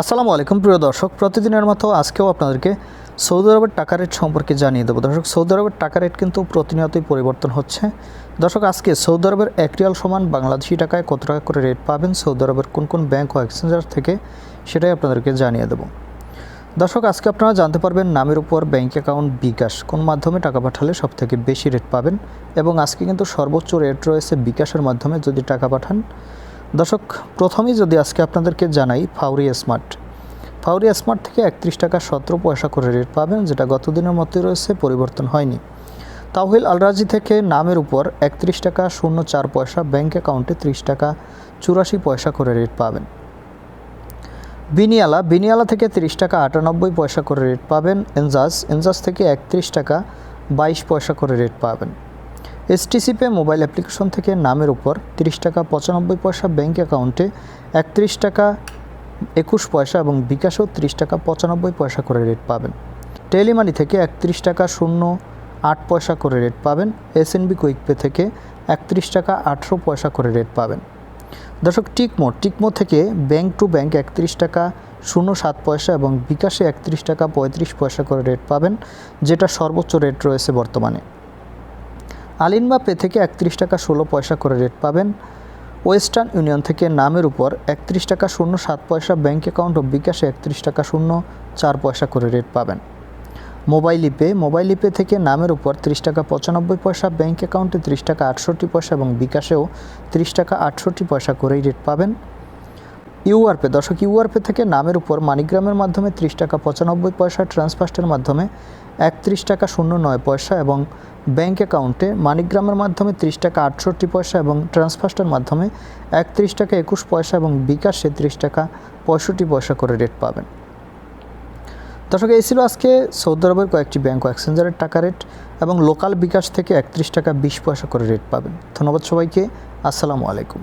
আসসালামু আলাইকুম, প্রিয় দর্শক। প্রতিদিনের মতো আজকেও আপনাদেরকে সৌদি আরবের টাকা রেট সম্পর্কে জানিয়ে দেবো। দর্শক, সৌদি আরবের টাকা রেট কিন্তু প্রতিনিয়তই পরিবর্তন হচ্ছে। দর্শক, আজকে সৌদি আরবের এক রিয়াল সমান বাংলাদেশি টাকায় কত টাকা করে রেট পাবেন? সৌদি আরবের কোন কোন ব্যাংক ও এক্সচেঞ্জার থেকে সেটাই আপনাদেরকে জানিয়ে দেবো। দর্শক, আজকে আপনারা জানতে পারবেন নামের উপর ব্যাংক অ্যাকাউন্ট বিকাশ কোন মাধ্যমে টাকা পাঠালে সব থেকে বেশি রেট পাবেন এবং আজকে কিন্তু সর্বোচ্চ রেট রয়েছে বিকাশের মাধ্যমে যদি টাকা পাঠান। দর্শক, প্রথমেই যদি আজকে আপনাদেরকে জানাই ফাউরি স্মার্ট। ফাউরি স্মার্ট থেকে একত্রিশ টাকা সতেরো পয়সা করে রেট পাবেন, যেটা গত দিনের মতোই রয়েছে, পরিবর্তন হয়নি। তাহিল আলরাজি থেকে নামের উপর একত্রিশ টাকা শূন্য চার পয়সা ব্যাঙ্ক অ্যাকাউন্টে ত্রিশ টাকা চুরাশি পয়সা করে রেট পাবেন। বিনিয়ালা বিনিয়ালা থেকে তিরিশ টাকা আটানব্বই পয়সা করে রেট পাবেন। এনজাজ এনজাস থেকে একত্রিশ টাকা বাইশ পয়সা করে রেট পাবেন। এসটিসি পে মোবাইল অ্যাপ্লিকেশন থেকে নামের উপর তিরিশ টাকা পঁচানব্বই পয়সা ব্যাংক অ্যাকাউন্টে একত্রিশ টাকা একুশ পয়সা এবং বিকাশেও ত্রিশ টাকা পঁচানব্বই পয়সা করে রেট পাবেন। টেলিমানি থেকে একত্রিশ টাকা শূন্য আট পয়সা করে রেট পাবেন। এসএনবি কুইক পে থেকে একত্রিশ টাকা আঠেরো পয়সা করে রেট পাবেন। দর্শক, টিকমো টিকমো থেকে ব্যাংক টু ব্যাংক একত্রিশ টাকা শূন্য সাত পয়সা এবং বিকাশে একত্রিশ টাকা পঁয়ত্রিশ পয়সা করে রেট পাবেন, যেটা সর্বোচ্চ রেট রয়েছে বর্তমানে। আলিনবা পে থেকে একত্রিশ টাকা ষোলো পয়সা করে রেট পাবেন। ওয়েস্টার্ন ইউনিয়ন থেকে নামের উপর একত্রিশ টাকা শূন্য, সাত পয়সা ব্যাঙ্ক অ্যাকাউন্ট ও বিকাশে একত্রিশ টাকা শূন্য, চার পয়সা করে রেট পাবেন। মোবাইল ইপে মোবাইল ইপে থেকে নামের উপর ত্রিশ টাকা পঁচানব্বই পয়সা ব্যাঙ্ক অ্যাকাউন্টে ত্রিশ টাকা আটষট্টি পয়সা এবং বিকাশেও ত্রিশ টাকা আটষট্টি পয়সা করেই রেট পাবেন। ইউআরপে, দর্শক, ইউআরপে থেকে নামের উপর মানিগ্রামের মাধ্যমে ত্রিশ টাকা পঁচানব্বই পয়সা ট্রান্সফার্স্টের মাধ্যমে একত্রিশ টাকা শূন্য নয় পয়সা এবং ব্যাংক অ্যাকাউন্টে মানিগ্রামের মাধ্যমে ত্রিশ টাকা আটষট্টি পয়সা এবং ট্রান্সফার্স্টের মাধ্যমে একত্রিশ টাকা একুশ পয়সা এবং বিকাশে ত্রিশ টাকা পঁয়ষট্টি পয়সা করে রেট পাবেন। দর্শক, এই ছিল আজকে সৌদি আরবের কয়েকটি ব্যাংক ও এক্সচেঞ্জারের টাকা রেট এবং লোকাল বিকাশ থেকে একত্রিশ টাকা বিশ পয়সা করে রেট পাবেন। ধন্যবাদ সবাইকে। আসসালামু আলাইকুম।